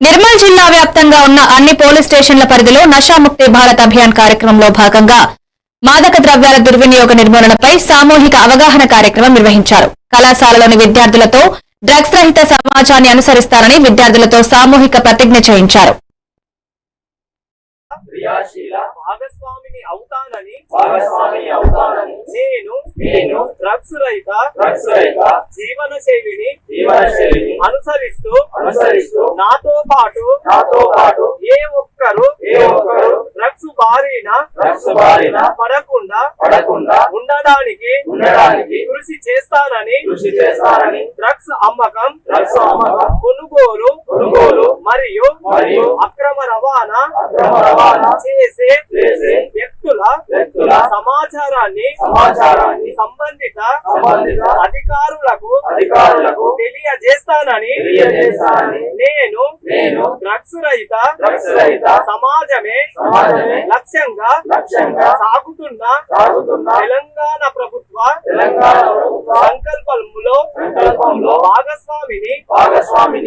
నిర్మల్ జిల్లా వ్యాప్తంగా ఉన్న అన్ని పోలీస్ స్టేషన్ల పరిధిలో నషాముక్తి భారత్ అభియాన్ కార్యక్రమంలో భాగంగా మాదక ద్రవ్యాల దుర్వినియోగ నిర్మూలనపై సామూహిక అవగాహన కార్యక్రమం నిర్వహించారు. కళాశాలలోని విద్యార్థులతో డ్రగ్స్ రహిత సమాజాన్ని అనుసరిస్తారని విద్యార్థులతో సామూహిక ప్రతిజ్ఞ చేయించారు. భాగస్వామిని అవుతానని భాగస్వామి అవుతానని నేను నేను డ్రగ్స్ రహిత డ్రగ్స్ రహిత జీవన శైలిని అనుసరిస్తూ అనుసరిస్తూ నాతో పాటు నాతో పాటు ఏ ఒక్కరు ఏ ఒక్కరు డ్రగ్స్ బారిన డ్రగ్స్ బారిన పడకుండా పడకుండా ఉండడానికి ఉండడానికి కృషి చేస్తానని కృషి చేస్తానని డ్రగ్స్ అమ్మకం డ్రగ్స్ అమ్మకం కొనుగోలు కొనుగోలు మరియు మరియు అక్రమ రవాణా అక్రమ రవాణా చేసే చేసే వ్యక్తుల వ్యక్తుల సమాచారాన్ని సమాచారాన్ని సంబంధిత అధికారులకు అధికారులకు తెలియజేస్తానని నేను నేను డ్రగ్స్ రహిత డ్రగ్స్ రహిత సమాజమే లక్ష్యంగా లక్ష్యంగా సాగుతున్న సాగుతున్న తెలంగాణ ప్రభుత్వ తెలంగాణ సంకల్పంలో సంకల్పంలో భాగస్వామిని భాగస్వామి